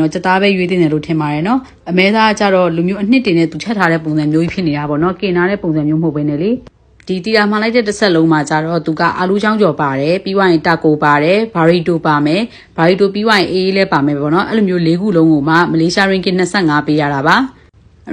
နော်စက်သားပဲရွေးတင်တယ်လို့ထင်ပါတယ်နော်အမဲသားကကြတော့လူမျိုးအနှစ်တင်နဲ့သူချက်ထားတဲ့ပုံစံမျိုးကြီးဖြစ်နေတာပေါ့နော်ကင်နာတဲ့ပုံစံမျိုးမဟုတ်ဘဲနဲ့လေဒီတီယာမှန်လိုက်တဲ့တစ်ဆက်လုံးမှာကြတော့သူကအာလူချောင်းကျော်ပါတယ်ပြီးွားရင်တာကိုပါတယ်ဘာရီတိုပါမယ်ဘာရီတိုပြီးွားရင်အေးအေးလည်းပါမယ်ပေါ့နော်အဲ့လိုမျိုး၄ခုလုံးကိုမှမလေးရှားရင်းကစ်25ပေးရတာပါ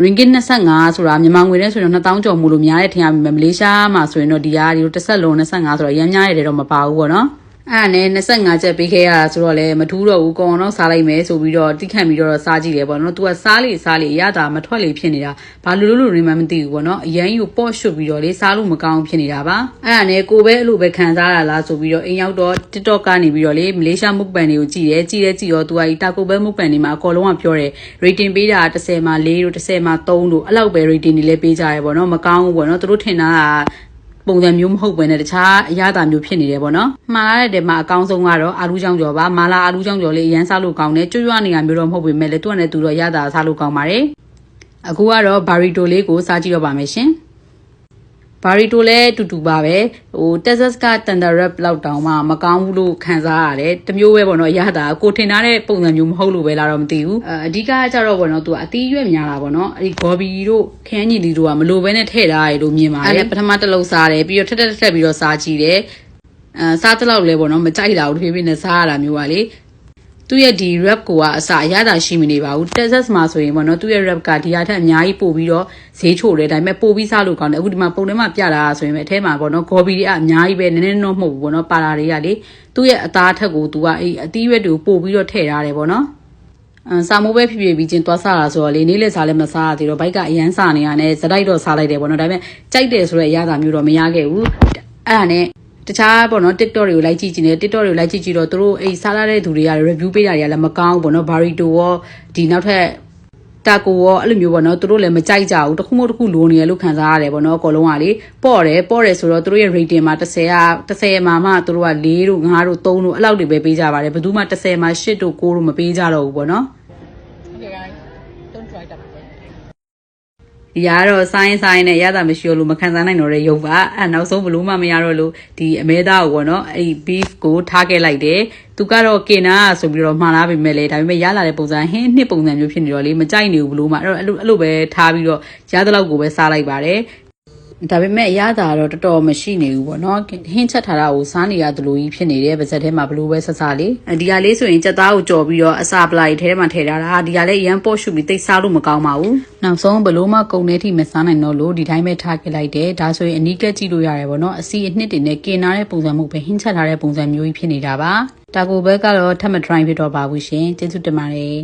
ringgit 25ဆိုတာမြန်မာငွေနဲ့ဆိုရင်တော့2000ကျော်မူလို့များတဲ့ထင်ရပြီမလေးရှားမှာဆိုရင်တော့ဒီကဒီလိုတစ်ဆက်လုံး25ဆိုတော့ရမ်းများရတယ်တော့မပါဘူးပေါ့နော် အဲ့ဒါနဲ့25ချက်ပေးခဲ့ရတာဆိုတော့လေမထူးတော့ဘူးကောင်တော့စားလိုက်မယ်ဆိုပြီးတော့တိခတ်ပြီးတော့စားကြည့်တယ်ပေါ့နော်။ तू ကစားလေစားလေရတာမထွက်လေဖြစ်နေတာ။ဘာလို့လို့လို့ရင်းမှမသိဘူးပေါ့နော်။အရန်ကြီးကိုပေါ့ရှုပ်ပြီးတော့လေစားလို့မကောင်းဖြစ်နေတာပါ။အဲ့ဒါနဲ့ကိုပဲအဲ့လိုပဲခံစားရလားဆိုပြီးတော့အိမ်ရောက်တော့ TikTok ကနေပြီးတော့လေမလေးရှားမုတ်ပန်တွေကိုကြည့်တယ်။ကြည့်တယ်ကြည့်တော့ तू ကဒီတာကိုပဲမုတ်ပန်တွေမှာအကောလုံးကပြောတယ် rating ပေးတာ30မှာ4တို့30မှာ3တို့အဲ့လောက်ပဲ rating တွေလည်းပေးကြရဲပေါ့နော်။မကောင်းဘူးပေါ့နော်။သူတို့ထင်တာက ပုံစံမျိုးမဟုတ်ဘဲနဲ့တခြားအရသာမျိုးဖြစ်နေတယ်ပေါ့နော်မှားရတဲ့မှာအကောင်းဆုံးကတော့အာလူးချောင်းကျော်ပါမာလာအာလူးချောင်းကျော်လေးအရန်စားလို့ကောင်းတယ်ကျွတ်ရွနေရမျိုးတော့မဟုတ်ပေမဲ့လည်းသူကလည်းသူတော့ရတာစားလို့ကောင်းပါတယ်အခုကတော့ဘာရီတိုလေးကိုစားကြည့်တော့ပါမယ်ရှင် ဘာရီတိုလည်းတူတူပါပဲဟို Texas က Thunder Rap လောက်တောင်မှမကောင်းဘူးလို့ခံစားရတယ်တမျိုးပဲပေါ့နော်ရတာကိုထင်ထားတဲ့ပုံစံမျိုးမဟုတ်လို့ပဲလားတော့မသိဘူးအအဓိကကျတော့ပေါ့နော်သူကအသီးရွက်များတာပေါ့နော်အဲ့ဒီ Gobi တို့ခန်းညီလီတို့ကမလိုဘဲနဲ့ထည့်ထားရလို့မြင်ပါတယ်အဲ့ဒါပထမတစ်လုံးစားတယ်ပြီးတော့ထက်ထက်ထက်ပြီးတော့စားကြည့်တယ်အဲစားတလောက်လဲပေါ့နော်မကြိုက်တာဘူးတဖြည်းဖြည်းနဲ့စားရတာမျိုးပါလေ သူ့ရဲ့ဒီ rap ကိုကအစအရသာရှိမနေပါဘူး Texas မှာဆိုရင်ပေါ့နော်သူ့ရဲ့ rap ကဒီဟာထက်အများကြီးပို့ပြီးတော့ဈေးချိုတယ်ဒါပေမဲ့ပို့ပြီးစားလို့ကောင်းတယ်အခုဒီမှာပုံထဲမှာပြတာဆိုရင်ပဲအထဲမှာပေါ့နော် gobi တွေကအများကြီးပဲနည်းနည်းတော့မဟုတ်ဘူးပေါ့နော်ပါလာတွေကလေသူ့ရဲ့အသားထက်ကိုသူကအဲ့အသီးရွက်တွေကိုပို့ပြီးတော့ထည့်ထားတယ်ပေါ့နော်အမ်စာမိုးပဲဖြစ်ဖြစ်ပြီးချင်းသွားစားတာဆိုတော့လေနေ့လက်စားလည်းမစားရသေးတော့ဘိုက်ကအရန်စားနေရတယ်ဇတိုက်တော့စားလိုက်တယ်ပေါ့နော်ဒါပေမဲ့ကြိုက်တယ်ဆိုတော့အရသာမျိုးတော့မရခဲ့ဘူးအဲ့ဒါနဲ့ တခြားပေါ့နော် TikTok တွေကိုလိုက်ကြည့်ကြည့်နေ TikTok တွေကိုလိုက်ကြည့်ကြည့်တော့သူတို့အဲ့စားလာတဲ့သူတွေက review ပေးတာတွေကလည်းမကောင်းဘူးပေါ့နော် Barito ရောဒီနောက်ထပ်တာကိုရောအဲ့လိုမျိုးပေါ့နော်သူတို့လည်းမကြိုက်ကြဘူးတစ်ခုမှတစ်ခုလိုနေရလို့ခံစားရတယ်ပေါ့နော်အကုန်လုံးကလေပေါ့တယ်ပေါ့တယ်ဆိုတော့သူတို့ရဲ့ rating မှာ30က30မှာမှသူတို့က4တို့5တို့3တို့အဲ့လောက်တွေပဲပေးကြပါတယ်ဘယ်သူမှ30မှာ8တို့9တို့မပေးကြတော့ဘူးပေါ့နော် ဒီရတော့ဆိုင်းဆိုင်းနဲ့ရတာမရှိတော့လို့မခံစားနိုင်တော့တဲ့ရုပ်ပါအဲနောက်ဆုံးဘလို့မှမရတော့လို့ဒီအမဲသားကိုပေါ့နော်အဲ့ဒီ beef ကိုထားခဲ့လိုက်တယ်သူကတော့ကင်နာဆိုပြီးတော့မှားလာပြီမဲ့လေဒါပေမဲ့ရလာတဲ့ပုံစံဟင်းနှစ်ပုံစံမျိုးဖြစ်နေတော့လေမကြိုက်နေဘူးဘလို့မှအဲ့တော့အဲ့လိုအဲ့လိုပဲထားပြီးတော့ရတဲ့လောက်ကိုပဲစားလိုက်ပါတယ် ဒါပေမဲ့အရသာတော့တော်တော်မရှိနေဘူးပေါ့နော်ဟင်းချက်ထားတာကိုစားနေရတယ်လို့ကြီးဖြစ်နေတယ်ပါဇက်ထဲမှာဘလို့ပဲဆက်စားလေးဒီကလေးဆိုရင်ကြက်သားကိုကြော်ပြီးတော့အစာပလိုက်ထဲမှာထည့်ထားတာဒီကလေးအရန်ပေါ့ရှုပြီးတိတ်စားလို့မကောင်းပါဘူးနောက်ဆုံးဘလို့မှကုံနေထိမစားနိုင်တော့လို့ဒီတိုင်းပဲထားခဲ့လိုက်တယ်ဒါဆိုရင်အနီးကက်ကြည့်လို့ရတယ်ပေါ့နော်အစီအနှစ်တွေနဲ့กินနာတဲ့ပုံစံမျိုးပဲဟင်းချက်ထားတဲ့ပုံစံမျိုးကြီးဖြစ်နေတာပါတာကိုဘက်ကတော့ထပ်မ try ဖြစ်တော့ပါဘူးရှင်ကျေးဇူးတင်ပါတယ်